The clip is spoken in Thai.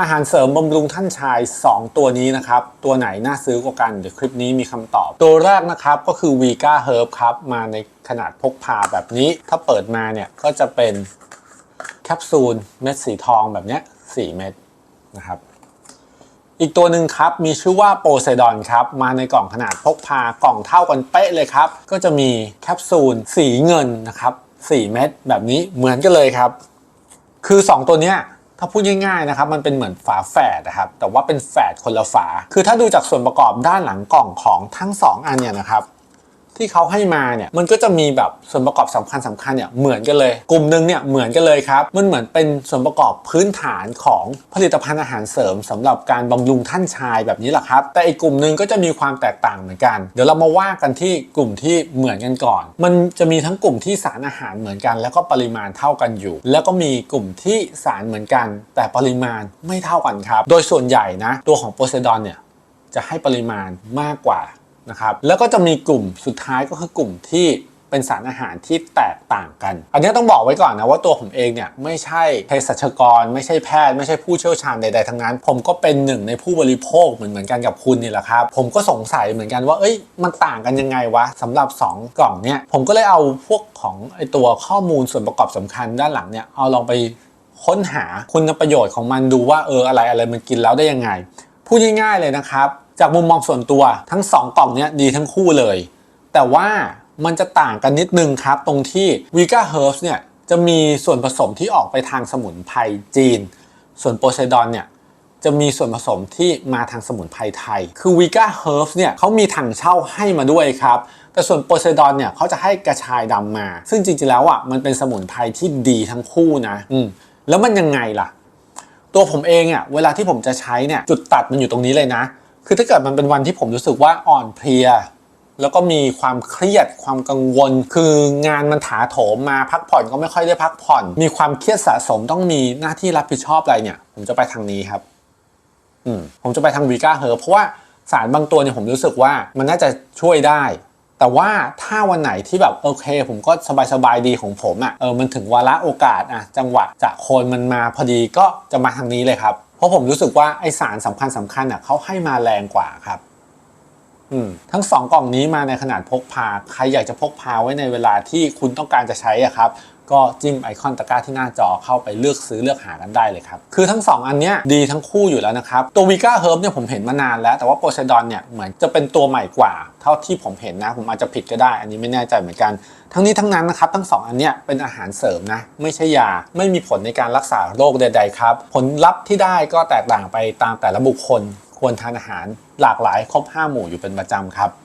อาหารเสริมบำรุงท่านชาย 2 ตัวนี้นะครับ ตัวไหนน่าซื้อกว่ากัน เดี๋ยวคลิปนี้มีคำตอบ ตัวแรกนะครับก็คือ v ีก้าเฮิร์บครับ มาในขนาดพกพาแบบนี้ ถ้าเปิดมาเนี่ยก็จะเป็นแคปซูลเม็ดสีทองแบบนี้4เม็ดนะครับ อีกตัวหนึ่งครับมีชื่อว่าโปไซดอนครับ มาในกล่องขนาดพกพากล่องเท่ากันเป๊ะเลยครับ ก็จะมีแคปซูลสีเงินนะครับ4เม็ดแบบนี้เหมือนกันเลยครับ คือ 2 ตัวเนี้ย ถ้าพูดง่ายๆนะครับมันเป็นเหมือนฝาแฝดนะครับแต่ว่าเป็นแฝดคนละฝา คือถ้าดูจากส่วนประกอบด้านหลังกล่องของทั้ง 2 อันเนี่ยนะครับ ที่เขาให้มาเนี่ยมันก็จะมีแบบส่วนประกอบสำคัญสคัญเนี่ยเหมือนกันเลย กลุ่มหนึ่งเนี่ยเหมือนกันเลยครับมันเหมือนเป็นส่วนประกอบพื้นฐานของผลิตภัณฑ์อาหารเสริมสำหรับการบำรุงท่านชายแบบนี้แหละครับ แต่อีกกลุ่มหนึ่งก็จะมีความแตกต่างเหมือนกัน เดี๋ยวเรามาว่ากันที่กลุ่มที่เหมือนกันก่อน มันจะมีทั้งกลุ่มที่สารอาหารเหมือนกัน แล้วก็ปริมาณเท่ากันอยู่ แล้วก็มีกลุ่มที่สารเหมือนกัน แต่ปริมาณไม่เท่ากันครับ โดยส่วนใหญ่นะตัวของโปรเซดอนเนี่ยจะให้ปริมาณมากกว่า นะครับแล้วก็จะมีกลุ่มสุดท้ายก็คือกลุ่มที่เป็นสารอาหารที่แตกต่างกัน อันนี้ต้องบอกไว้ก่อนนะว่าตัวผมเองเนี่ยไม่ใช่เภสัชกร ไม่ใช่แพทย์ ไม่ใช่ผู้เชี่ยวชาญใดๆทั้งนั้น ผมก็เป็นหนึ่งในผู้บริโภคเหมือนเหมือนกันกับคุณนี่แหละครับ ผมก็สงสัยเหมือนกันว่าเอ้ยมันต่างกันยังไงวะสำหรับ 2 กล่องเนี่ยผมก็เลยเอาพวกของไอตัวข้อมูลส่วนประกอบสำคัญด้านหลังเนี่ยเอาลองไปค้นหาคุณประโยชน์ของมันดูว่าเอออะไรอะไรมันกินแล้วได้ยังไงพูดง่ายๆเลยนะครับ จากมุมมองส่วนตัวทั้ง 2 กล่องเนี้ยดีทั้งคู่เลย แต่ว่ามันจะต่างกันนิดนึงครับ ตรงที่ v ีก a Herbs เนี่ยจะมีส่วนผสมที่ออกไปทางสมุนไพรจีน ส่วนโปไซดอนเนี่ยจะมีส่วนผสมที่มาทางสมุนไพรไทย คือ v ีก a Herbs เนี่ยเขามีถังเช่าให้มาด้วยครับ แต่ส่วนโปไซดอนเนี่ยเขาจะให้กระชายดำมา ซึ่งจริงๆแล้วอะมันเป็นสมุนไพรที่ดีทั้งคู่นะ อืมแล้วมันยังไงล่ะ ตัวผมเองอะเวลาที่ผมจะใช้เนี่ยจุดตัดมันอยู่ตรงนี้เลยนะ คือถ้าเกิดมันเป็นวันที่ผมรู้สึกว่าอ่อนเพลีย แล้วก็มีความเครียดความกังวล คืองานมันถาโถมมาพักผ่อนก็ไม่ค่อยได้พักผ่อน มีความเครียดสะสมต้องมีหน้าที่รับผิดชอบอะไรเนี่ย ผมจะไปทางนี้ครับ อืมผมจะไปทางวีก้าเฮอร์เพราะว่าสารบางตัวเนี่ยผมรู้สึกว่ามันน่าจะช่วยได้ แต่ว่าถ้าวันไหนที่แบบโอเค ผมก็สบายๆดีของผมอะ่ะเออมันถึงวาระโอกาสอะจังหวะจากโคนมันมาพอดีก็จะมาทางนี้เลยครับ เพราะผมรู้สึกว่าไอสารสำคัญสคัญๆอะเขาให้มาแรงกว่าครับ ทั้งสองกล่องนี้มาในขนาดพกพา ใครอยากจะพกพาไว้ในเวลาที่คุณต้องการจะใช้อะครับก็จิ้มไอคอนตะกร้าที่หน้าจอเข้าไปเลือกซื้อเลือกหากันได้เลยครับ คือทั้ง 2 อันเนี้ยดีทั้งคู่อยู่แล้วนะครับ ตัววีก้าเฮิร์บเนี่ยผมเห็นมานานแล้ว แต่ว่าโปรไซดอนเนี่ยเหมือนจะเป็นตัวใหม่กว่า เท่าที่ผมเห็นนะ ผมอาจจะผิดก็ได้ อันนี้ไม่แน่ใจเหมือนกัน ทั้งนี้ทั้งนั้นนะครับ ทั้ง 2 อันเนี้ยเป็นอาหารเสริมนะ ไม่ใช่ยา ไม่มีผลในการรักษาโรคใด ๆ ครับ ผลลัพธ์ที่ได้ก็แตกต่างไปตามแต่ละบุคคล ควรทานอาหารหลากหลายครบห้าหมู่อยู่เป็นประจำครับ